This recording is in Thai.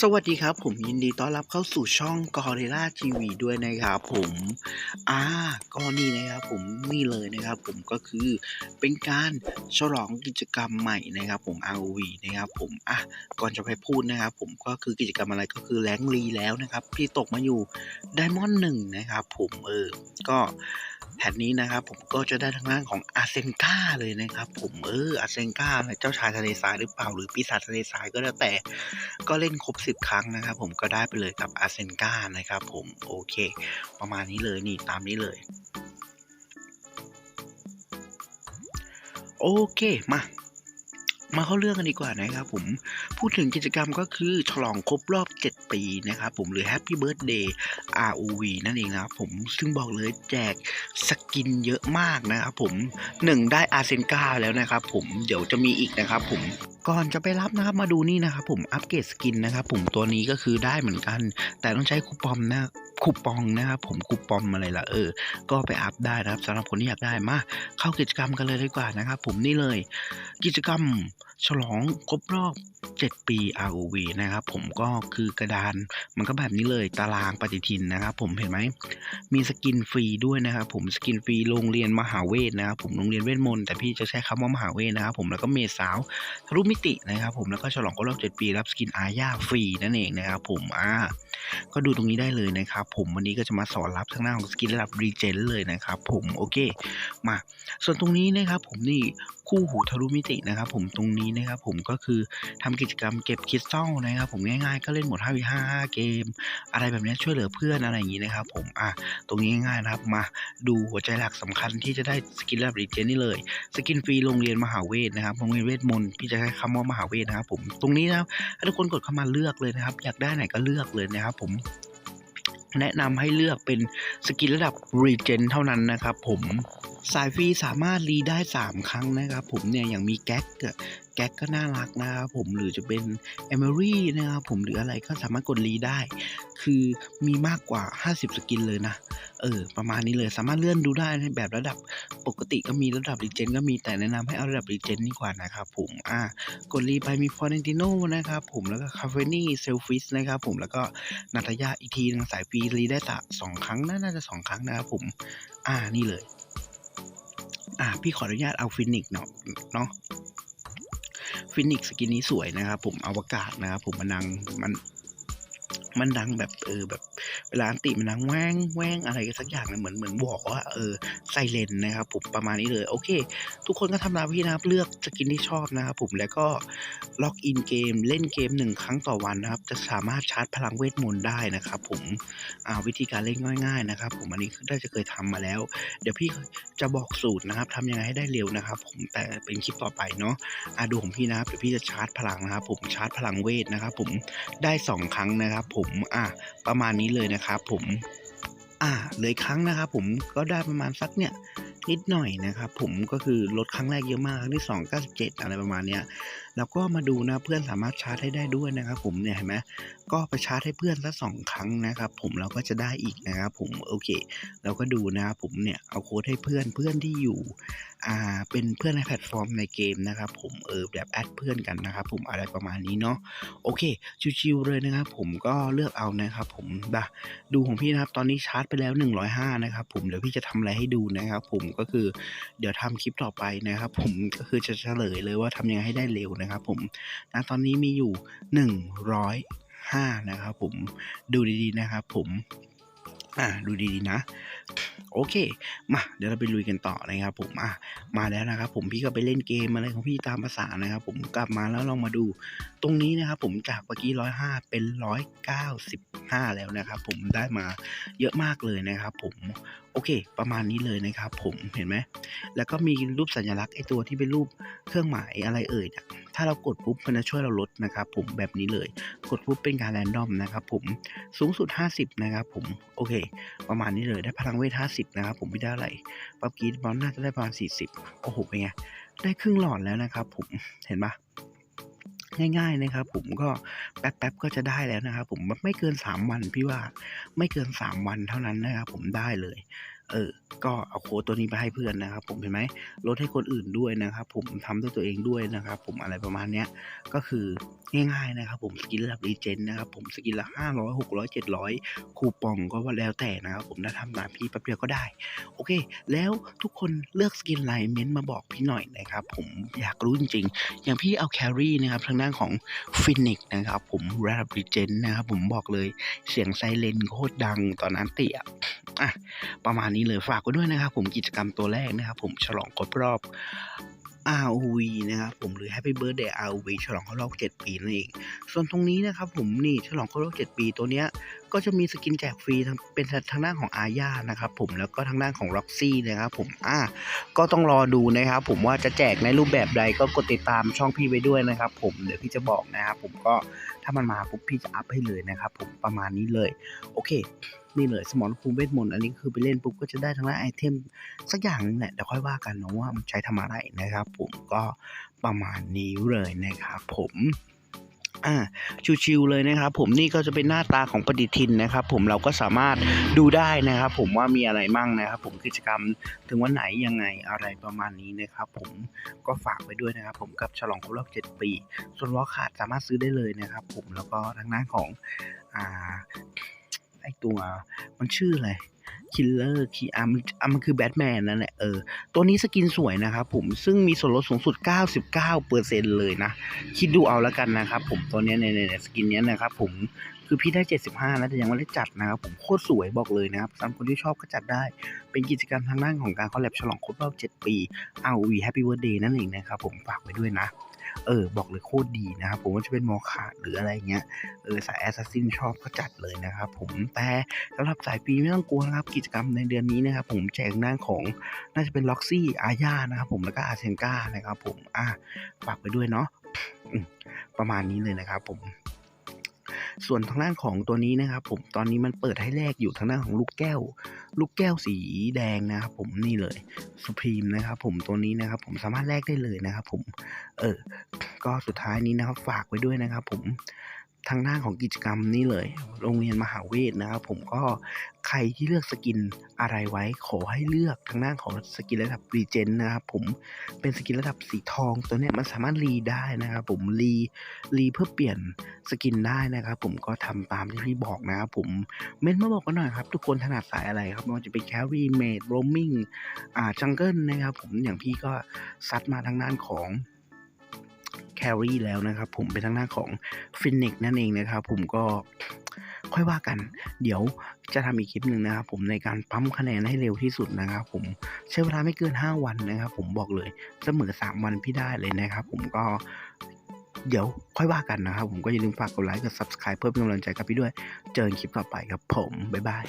สวัสดีครับผมยินดีต้อนรับเข้าสู่ช่อง Gorilla TV ด้วยนะครับผมอ่าก็นี่นะครับผมนี่เลยนะครับผมก็คือเป็นการฉลองกิจกรรมใหม่นะครับผม ROV นะครับผมอะก่อนจะไปพูดนะครับผมก็คือกิจกรรมอะไรก็คือแรงลีแล้วนะครับที่ตกมาอยู่ไดมอนด์หนึ่งนะครับผมเออก็ ผ่นนี้นะครับผมก็จะได้ทางด้านของอาเซนกาเลยนะครับ ผมเอออาเซนกาเจ้าชายทะเลทรายหรือเปล่าหรือปีศาจทะเลทรายก็แล้วแต่ก็เล่นครบ 10 ครั้งนะครับ ผมก็ได้ไปเลยกับอาเซนกานะครับผมโอเค ประมาณนี้เลยนี่ตามนี้เลยโอเคมา มาเข้าเรื่องกันดีกว่านะครับผมพูดถึงกิจกรรมก็คือฉลองครบรอบ 7 ปีนะครับผมหรือ Happy Birthday ROV นั่นเองนะครับผมซึ่งบอกเลยแจกสกินเยอะมากนะครับผมหนึ่งได้อาเซนกาแล้วนะครับผมเดี๋ยวจะมีอีกนะครับผมก่อนจะไปรับนะครับมาดูนี่นะครับผมอัปเกรดสกินนะครับผมตัวนี้ก็คือได้เหมือนกัน แต่ต้องใช้คูปองนะ คูปองนะครับผมคูปองอะไรล่ะเออ ก็ไปอัพได้นะครับสำหรับคนที่อยากได้มาเข้ากิจกรรมกันเลยดีกว่านะครับผมนี่เลย กิจกรรม ฉลองครบรอบ 7 ปี ROV นะครับผมก็คือกระดานมันก็แบบนี้เลยตารางปฏิทินนะครับผมเห็นไหมมีสกินฟรีด้วยนะครับผมสกินฟรีโรงเรียนมหาเวทนะครับผมโรงเรียนเวทมนต์แต่พี่จะใช้คำว่ามหาเวทนะครับผมแล้วก็เมษสาวทะลุมิตินะครับผมแล้วก็ฉลองครบรอบ 7 ปี รับสกินอาญาฟรีนั่นเองนะครับผมอ่าก็ดูตรงนี้ได้เลยนะครับผมวันนี้ก็จะมาสอนรับทางหน้าของสกินระดับรีเจนเลยนะครับผมโอเคมาส่วนตรงนี้นะครับผมนี่คู่หูทะลุมิตินะครับผมตรงนี้นะครับผมก็คือทำกิจกรรมเก็บคริสตัลนะครับผมง่ายๆก็เล่นหมด 5v5 5เกม อะไรแบบนี้ช่วยเหลือเพื่อนอะไรอย่างนี้นะครับผมอะตรงนี้ง่ายๆนะครับมาดูหัวใจหลักสำคัญที่จะได้สกินระดับรีเจนนี่เลย สกินฟรีโรงเรียนมหาเวทนะครับโรงเรียนเวทมนต์พี่จะใช้คำว่ามหาเวทนะครับผมตรงนี้นะครับทุกคนกดเข้ามาเลือกเลยนะครับ อยากได้ไหนก็เลือกเลยนะครับผมแนะนำให้เลือกเป็นสกินระดับรีเจนเท่านั้นนะครับผมสายฟรีสามารถรีได้ 3 ครั้งนะครับผมเนี่ยอย่างมีแก๊ก แก๊กก็น่ารักนะครับผมหรือจะเป็นเอม r รี่นะครับผมหรืออะไรก็สามารถกดรีได้ คือมีมากกว่า 50 สกินเลยนะ เออ ประมาณนี้เลยสามารถเลื่อนดูได้ในแบบระดับปกติก็มีระดับรีเจนก็มีแต่แนะนำให้เอาระดับรีเจนนี่กว่านะครับผมอ่ากดรีไปมีฟอร์เรนติโนนะครับผมแล้วก็คาเฟนี่เซลฟิสนะครับผมแล้วก็นาตยาอีกทีนึงสายฟรีรีได้สะสองครั้งน่าจะสองครั้งนะครับผม อ่านี่เลย อ่าพี่ขออนุญาตเอาฟินิกเนาะเนาะ ฟินิกสกินนี้สวยนะครับผมอวกาศนะครับผมมันนังมัน มันดังแบบเออแบบเวลาอันติมันดังแว้งแว้งอะไรกันสักอย่างนะเหมือนเหมือนบอกว่าเออไซเลนนะครับผมประมาณนี้เลยโอเค ทุกคนก็ทำตามพี่นะครับเลือกสกินที่ชอบนะครับผมแล้วก็ล็อกอินเกมเล่นเกมหนึ่งครั้งต่อวันนะครับ จะสามารถชาร์จพลังเวทมนต์ได้นะครับผมอ่าวิธีการเล่นง่าย ๆนะครับ ผมอันนี้ได้จะเคยทำมาแล้ว เดี๋ยวพี่จะบอกสูตรนะครับทำยังไงให้ได้เร็วนะครับ ผมแต่เป็นคลิปต่อไปเนาะอ่าดูของพี่นะครับเดี๋ยวพี่จะชาร์จพลังนะครับผมชาร์จพลังเวทนะครับผมได้สองครั้งนะครับผมอะประมาณนี้เลยนะครับผมอ่าเลยครั้งนะครับผมก็ได้ประมาณสักเนี่ยนิดหน่อยนะครับผมก็คือลดครั้งแรกเยอะมากครั้งที่สองเก้าสิบเจ็ดอะไรประมาณเนี้ยแล้วก็มาดูนะเพื่อนสามารถชาร์จให้ได้ด้วยนะครับผมเนี่ยเห็นไหมก็ไปชาร์จให้เพื่อนสักสองครั้งนะครับผมเราก็จะได้อีกนะครับผมโอเค เราก็ดูนะครับผมเนี่ยเอาโค้ดให้เพื่อนเพื่อนที่อยู่อ่าเป็นเพื่อนในแพลตฟอร์มในเกมนะครับผมเออแบบแอดเพื่อนกันนะครับผมอะไรประมาณนี้เนาะโอเคชิวๆเลยนะครับผมก็เลือกเอานะครับผมนะดูของพี่นะครับตอนนี้ชาร์จไปแล้ว 105นะครับผมเดี๋ยวพี่จะทำอะไรให้ดูนะครับผมก็คือเดี๋ยวทำคลิปต่อไปนะครับผมก็คือจะเฉลยเลยว่าทำยังไงให้ได้เร็วนะครับผมนะตอนนี้มีอยู่ 105 นะครับผมดูดีๆนะครับผมอ่าดูดีๆนะโอเค มา เดี๋ยวเราไปลุยกันต่อนะครับผมอะมาแล้วนะครับ ผมพี่ก็ไปเล่นเกมอะไรของพี่ตามภาษานะครับ ผมกลับมาแล้วลองมาดู ตรงนี้นะครับ ผมจากเมื่อกี้ร้อยห้าเป็นร้อยเก้าสิบห้าแล้วนะครับ ผมได้มาเยอะมากเลยนะครับ ผมโอเค ประมาณนี้เลยนะครับ ผมเห็นไหมแล้วก็มีรูปสัญลักษณ์ไอตัวที่เป็นรูปเครื่องหมายอะไรเอ่ยเนี่ยถ้าเรากดปุ๊บมันจะช่วยเราลดนะครับ ผมแบบนี้เลย กดปุ๊บเป็นการแรนดอมนะครับ ผมสูงสุด 50 นะครับ ผมโอเค ประมาณนี้เลยได้พลังเวท50นะครับผมไม่ได้อะไรปั๊บกีดบอลน่าจะได้ประมาณ40โอ้โหเป็นไง ได้ครึ่งหลอดแล้วนะครับผมเห็นปะง่ายๆนะครับผมก็แป๊บๆก็จะได้แล้วนะครับผมไม่เกิน 3 วันพี่ว่าไม่เกิน 3 วันเท่านั้นนะครับผมได้เลย เออ ก็เอาโค้ดตัวนี้ไปให้เพื่อนนะครับ ผมเห็นไหมลดให้คนอื่นด้วยนะครับ ผมทำด้วยตัวเองด้วยนะครับ ผมอะไรประมาณเนี้ยก็คือง่ายๆนะครับ ผมสกินระดับรีเจนนะครับ ผมสกินละห้าร้อยหกร้อยเจ็ดร้อยคูปองก็ว่าแล้วแต่นะครับผมถ้าทำตามพี่แป๊บเดียวก็ได้ โอเค แล้วทุกคนเลือกสกินไลน์เม้นต์มาบอกพี่หน่อยนะครับ ผมอยากรู้จริงๆ อย่างพี่เอาแครี่นะครับทางด้านของฟินิกนะครับ ผมระดับรีเจนนะครับ ผมบอกเลยเสียงไซเรนโคตรดังตอนนั้นเตี่ยอะประมาณนี้เลยฝากไว้ด้วยนะครับผมกิจกรรมตัวแรกนะครับผมฉลองครบรอบ ROV นะครับผมหรือ Happy Birthday ROV ฉลองครบรอบ 7 ปีนั่นเอง ส่วนตรงนี้นะครับผมนี่ฉลองครบรอบ 7 ปีตัวเนี้ยก็จะมีสกินแจกฟรีทั้งเป็นทางด้านของอาญานะครับผมแล้วก็ทางด้านของ Roxy นะครับผมอ่าก็ต้องรอดูนะครับผมว่าจะแจกในรูปแบบใดก็กดติดตามช่องพี่ไว้ด้วยนะครับผมเดี๋ยวพี่จะบอกนะครับผมก็ถ้ามันมาปุ๊บพี่จะอัพให้เลยนะครับผมประมาณนี้เลย โอเค นี่เลยสมรภูมิเวทมนต์อันนี้คือไปเล่นปุ๊บก็จะได้ทั้งด้านไอเทมสักอย่างนึงแหละเดี๋ยวค่อยว่ากันเนาะว่ามันใช้ทำอะไรนะครับ ผมก็ประมาณนี้เลยนะครับผมอ่าชิวๆเลยนะครับผมนี่ก็จะเป็นหน้าตาของปฏิทินนะครับผมเราก็สามารถดูได้นะครับผมว่ามีอะไรมั่งนะครับผมกิจกรรมถึงวันไหนยังไงอะไรประมาณนี้นะครับผมก็ฝากไว้ด้วยนะครับผมกับฉลองครบรอบ 7 ปี ส่วนวอลขาดสามารถซื้อได้เลยนะครับผมแล้วก็ทางด้านของอ่า ไอตัวมันชื่ออะไรคิลเลอร์คีอามันอะมันคือแบทแมนนั่นแหละเออตัวนี้สกินสวยนะครับผมซึ่งมีส่วนลดสูงสุด 99%เลยนะ คิดดูเอาแล้วกันนะครับผมตัวนี้ในในสกินนี้นะครับผมคือพี่ได้ 75แล้วแต่ยังไม่ได้จัดนะครับผมโคตรสวยบอกเลยนะครับสำหรับคนที่ชอบก็จัดได้ เป็นกิจกรรมทางด้านของการคอลแลบฉลองครบรอบ 7 ปี ROV Happy Birthday นั่นเองนะครับผมฝากไว้ด้วยนะ เออบอกเลยโคตรดีนะครับผมว่าจะเป็นมอคาหรืออะไรเงี้ยเออสายแอสซัสซินชอบก็จัดเลยนะครับผมแต่สำหรับสายปีไม่ต้องกลัวนะครับกิจกรรมในเดือนนี้นะครับผมแจกหน้าของน่าจะเป็นล็อกซี่อาญานะครับผมแล้วก็อาเซนกานะครับผมอะฝากไปด้วยเนาะประมาณนี้เลยนะครับผม ส่วนทางด้านของตัวนี้นะครับผมตอนนี้มันเปิดให้แลกอยู่ทางด้านของลูกแก้ว ลูกแก้วสีแดงนะครับผมนี่เลยสุพรีมนะครับผมตัวนี้นะครับผมสามารถแลกได้เลยนะครับผมเออก็สุดท้ายนี้นะครับฝากไว้ด้วยนะครับผม ทางด้าของกิจกรรมนี่เลย โรงเรียนมหาเวทนะครับผมก็ใครที่เลือกสกินอะไรไว้ขอให้เลือกทางด้าของสกินระดับรีเจนนะครับผมเป็นสกินระดับสีทองตัวนี้มันสามารถรีได้นะครับผมรีรีเพื่อเปลี่ยนสกินได้นะครับผมก็ทำตามที่พี่บอกนะครับผมเม้นมาบอกกันหน่อยครับ ทุกคนถนัดสายอะไรครับไม่ว่าจะเป็นแครีเมดโรมมิงอ่าจังเกิลนะครับผมอย่างพี่ก็ซัดมาทางด้านของ แครี่แล้วนะครับผมเป็นทางหน้าของฟินิกนั่นเองนะครับผมก็ค่อยว่ากัน เดี๋ยวจะทำอีกคลิปหนึ่งนะครับผมในการปั๊มคะแนนให้เร็วที่สุดนะครับผมใช้เวลาไม่เกิน 5 วันนะครับผมบอกเลยเสมอ 3 วันพี่ได้เลยนะครับผมก็เดี๋ยวค่อยว่ากันนะครับผมก็อย่าลืมฝากกดไลค์กด subscribe เพื่อเป็นกำลังใจกับพี่ด้วย เจอกันคลิปต่อไปครับผม บ๊ายบาย